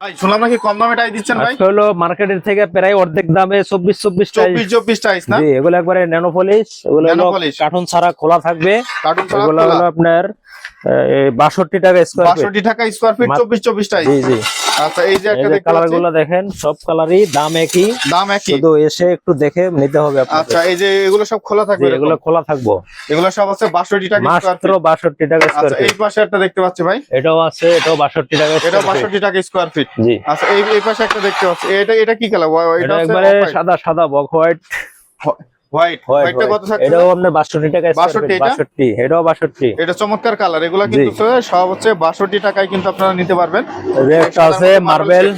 শুনলাম নাকি কম দামে টাই দিচ্ছেন ভাই? হলো মার্কেটের থেকে প্রায় অর্ধেক দামে চব্বিশ চব্বিশ চব্বিশ চব্বিশ টাইস না? জি এগুলো একবারে ন্যানো পলিশ এগুলো হলো Nano কার্টুন ছাড়া খোলা থাকবে। কার্টুন ছাড়া এগুলো হলো আপনার বাষট্টি টাকা স্কোয়ার ফিট বাষট্টি টাকা স্কোয়ার ফিট মাত্র- চব্বিশ চব্বিশ টাইস জি জি। আচ্ছা এই যে একটা কালারগুলো দেখেন সব কালারই দাম একই। দাম একই। শুধু এসে একটু দেখে নিতে হবে আপনাকে আচ্ছা এই যে এগুলো সব খোলা থাকবে এগুলো খোলা থাকব। এগুলো সব আছে বাষট্টি টাকা স্কোয়ার মাত্র ফিট বাষট্টি টাকা স্কোয়ার আচ্ছা এই পাশে একটা দেখতে পাচ্ছি ভাই। এটাও আছে এটাও বাষট্টি টাকা এটা স্কোয়ার ফিট বাষট্টি টাকা স্কোয়ার ফিট জি। আচ্ছা এই এই পাশে একটা দেখতে পাচ্ছি। এটা এটা কি কালার এটা একবারে সাদা সাদা বক হোয়াইট হোয়াইট হোয়াইট হোয়াইটটা কত থাকছে? এটাও আপনার বাষট্টি টাকা স্কোয়ার 62 ফিট বাষট্টি এটাও বাষট্টি। এটা চমৎকার কালার এগুলা কিন্তু সব হচ্ছে বাষট্টি টাকায় কিন্তু আপনারা নিতে পারবেন। আছে মার্বেল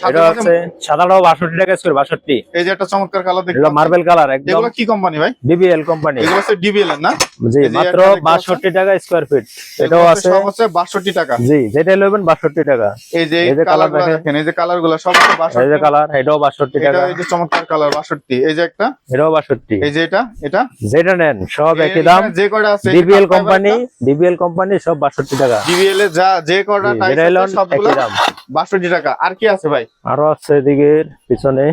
এটা সাথে সাদাটাও বাষট্টি টাকা স্কোয়ার বাষট্টি এই যে একটা চমৎকার কালার এটা মার্বেল কালার একদম কি কোম্পানি ভাই ডিবিএল কোম্পানি এগুলো হচ্ছে ডিবিএল না জি মাত্র বাষট্টি টাকা স্কোয়ার ফিট এটাও আছে সব হচ্ছে বাষট্টি টাকা জি যেটাই নেবেন বাষট্টি টাকা এই যে এই যে কালার দেখেন। দেখেন এই যে কালারগুলো সব হচ্ছে এই যে কালার এটাও বাষট্টি টাকা এই যে চমৎকার কালার বাষট্টি এই যে একটা এটাও বাষট্টি এই যে এটা এটা যেটা নেন সব একই দাম যে কয়টা আছে ডিবিএল কোম্পানি ডিবিএল কোম্পানি সব বাষট্টি টাকা ডিবিএল এর যা যে টাইপ সবগুলো দাম বাষট্টি টাকা আর কি আছে ভাই আরও আছে এদিকে, পিছনে।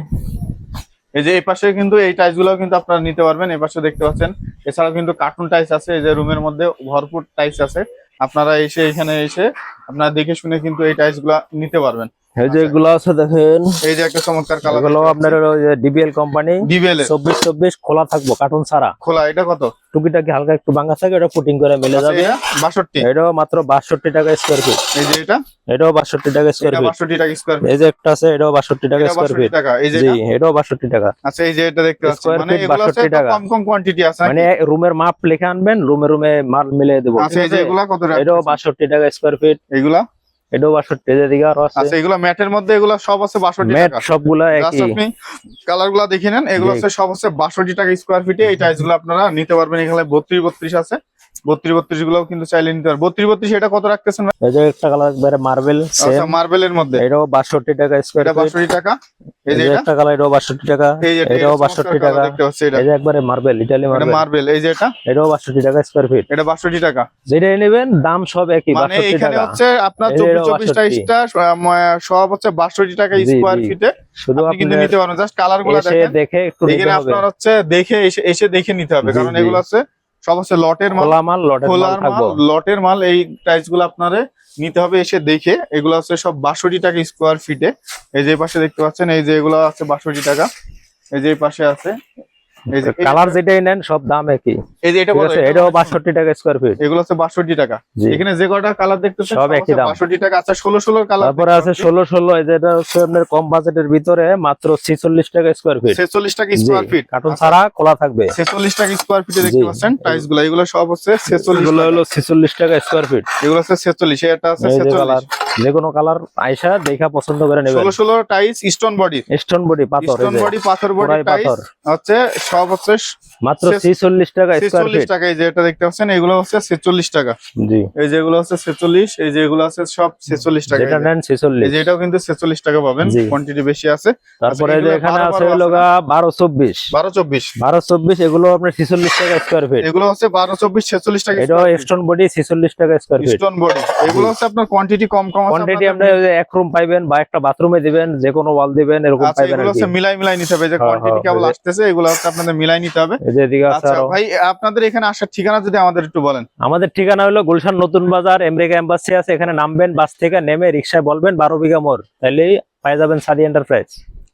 এই যে এই পাশে কিন্তু এই টাইসগুলো কিন্তু আপনারা নিতে পারবেন, এই পাশে দেখতে পাচ্ছেন। এছাড়াও কিন্তু কার্টুন টাইস আছে, এই যে রুমের মধ্যে ভরপুর টাইলস আছে। আপনারা এসে এখানে এসে আপনারা দেখে শুনে কিন্তু এই টাইলসগুলা নিতে পারবেন। এই যে এগুলো আছে দেখেন। এই যে একটা চমৎকার কালার এগুলো আপনার ডিবিএল কোম্পানি ডিবিএল খোলা থাকব কার্টুন ছাড়া। খোলা এটা কত? টুকিটাকি হালকা একটু ভাঙা থাকে এটা ফুটিং করে মিলে আচ্ছা, যাবে। এটাও মাত্র বাষট্টি টাকা স্কোয়ার ফিট এই যে এটা? এটাও বাষট্টি টাকা স্কোয়ার ফিট বাষট্টি টাকা স্কোয়ার ফিট এই যে একটা আছে এটাও বাষট্টি টাকা এটা স্কোয়ার বাষট্টি ফিট এই যে এটাও বাষট্টি টাকা। আচ্ছা এই যে এটা দেখতে পাচ্ছি। মানে এগুলো হচ্ছে 62 একটু টাকা। কম কম কোয়ান্টিটি আছে মানে রুমের মাপ লিখে আনবেন রুমে রুমে মাল মিলিয়ে দেবো। আচ্ছা এই যে এগুলা কত টাকা? এটাও বাষট্টি টাকা স্কোয়ার ফিট এগুলা? এটাও বাষট্টি এদিকে আরও আছে। আচ্ছা এগুলা ম্যাটের মধ্যে এগুলা সব আছে বাষট্টি ম্যাট টাকা। সবগুলা একই। আপনি কালারগুলা দেখে নেন এগুলো হচ্ছে সব টাকা স্কোয়ার ফিটে এই আপনারা নিতে পারবেন এখানে বত্রিশ বত্রিশ আছে। বত্রিশ কিন্তু চাইলে নিতে পারবেন বত্রিশ বত্রিশ এটা কত রাখতেছেন ভাই? একটা কালার একবারে মার্বেল মার্বেলের মধ্যে। এটাও বাষট্টি টাকা স্কোয়ার এটা বাষট্টি টাকা। এই যে একটা কালার এটাও বাষট্টি টাকা। এটাও বাষট্টি এই যে একবারে মার্বেল ইটালি মার্বেল মার্বেল এই যে এটা? এটাও বাষট্টি টাকা স্কোয়ার ফিট এটা বাষট্টি টাকা। যেটাই নেবেন দাম সব একই মানে এখানে হচ্ছে আপনার চব্বিশ চব্বিশ 62 সব হচ্ছে বাষট্টি টাকা স্কোয়ার ফিটে শুধু আপনি কিন্তু নিতে পারবেন। জাস্ট কালারগুলো দেখে একটু আপনার হচ্ছে দেখে এসে এসে দেখে নিতে হবে। কারণ এগুলো হচ্ছে সব হচ্ছে লটের মাল মাল লটের মাল খোলার মাল লটের মাল এই টাইলসগুলো আপনারে নিতে হবে এসে দেখে। এগুলো হচ্ছে সব বাষট্টি টাকা স্কোয়ার ফিটে এই যে পাশে দেখতে পাচ্ছেন এই যে এগুলো আছে বাষট্টি টাকা। এই যে পাশে আছে কালার যেটাই নেন সব দাম একই। এই যে এটা এটাও টাকা স্কোয়ার ফিট এগুলো হচ্ছে টাকা। এখানে যে কালার দেখতেছেন সব একই দাম। বাষট্টি টাকা। আচ্ছা কালার তারপরে আছে ষোলো ষোলো এই যেটা হচ্ছে আপনার কম বাজেটের ভিতরে মাত্র ছিচল্লিশ টাকা স্কোয়ার ফিট ছেচল্লিশ টাকা জি স্কোয়ার ফিট কার্টুন ছাড়া খোলা থাকবে। ছেচল্লিশ টাকা স্কোয়ার ফিটে দেখতে জি। পাচ্ছেন টাইলসগুলো এগুলো সব হচ্ছে ছেচল্লিশ এগুলো হলো ছিচল্লিশ টাকা স্কোয়ার ফিট এগুলো হচ্ছে এটা আছে যে কোনো কালার আইসা দেখা পছন্দ করে নেবেন। ষোলো ষোলো tiles stone body stone body পাথর স্টোন বডি পাথর বডি পাথর। হচ্ছে সব হচ্ছে মাত্র ছেচ- ছিচল্লিশ টাকা স্কোয়ার ফিট টাকা এই যে এটা দেখতে পাচ্ছেন এগুলো হচ্ছে ছেচল্লিশ টাকা। জি। এই যে এগুলো হচ্ছে ছেচল্লিশ এই যে এগুলো আছে সব ছেচল্লিশ টাকা যেটা নেন ছিচল্লিশ। এই যে এটাও কিন্তু ছেচল্লিশ টাকা পাবেন কোয়ান্টিটি বেশি আছে। তারপরে আচ্ছা, যে এখানে আছে বারো হলো আছে গা বারো চব্বিশ। বারো চব্বিশ। এগুলো আপনার ছিচল্লিশ টাকা স্কোয়ার ফিট এগুলো হচ্ছে বারো চব্বিশ ছেচল্লিশ টাকা এটা স্টোন বডি ছিচল্লিশ টাকা স্কোয়ার ফিট স্টোন বডি এগুলো হচ্ছে আপনার কোয়ান্টিটি কম কম আছে কোয়ান্টিটি আপনি এক রুম পাইবেন বা একটা বাথরুমে দিবেন যে কোনো ওয়াল দিবেন এরকম আচ্ছা পাইবেন এগুলো হচ্ছে মিলাই মিলাই নিতে হবে যে হ্যাঁ, কোয়ান্টিটি হ্যাঁ, কেবল আসতেছে এগুলো হচ্ছে আপনাদের মিলাই নিতে হবে। যেদিকে এদিকে আছে আচ্ছা ভাই আপনাদের এখানে আসার ঠিকানা যদি আমাদের একটু বলেন। আমাদের ঠিকানা হলো গুলশান নতুন বাজার আমেরিকা এম্বাসি আছে এখানে নামবেন বাস থেকে নেমে রিকশায় বলবেন বারো বিঘা মোড় তাইলেই পাই যাবেন সাদি এন্টারপ্রাইজ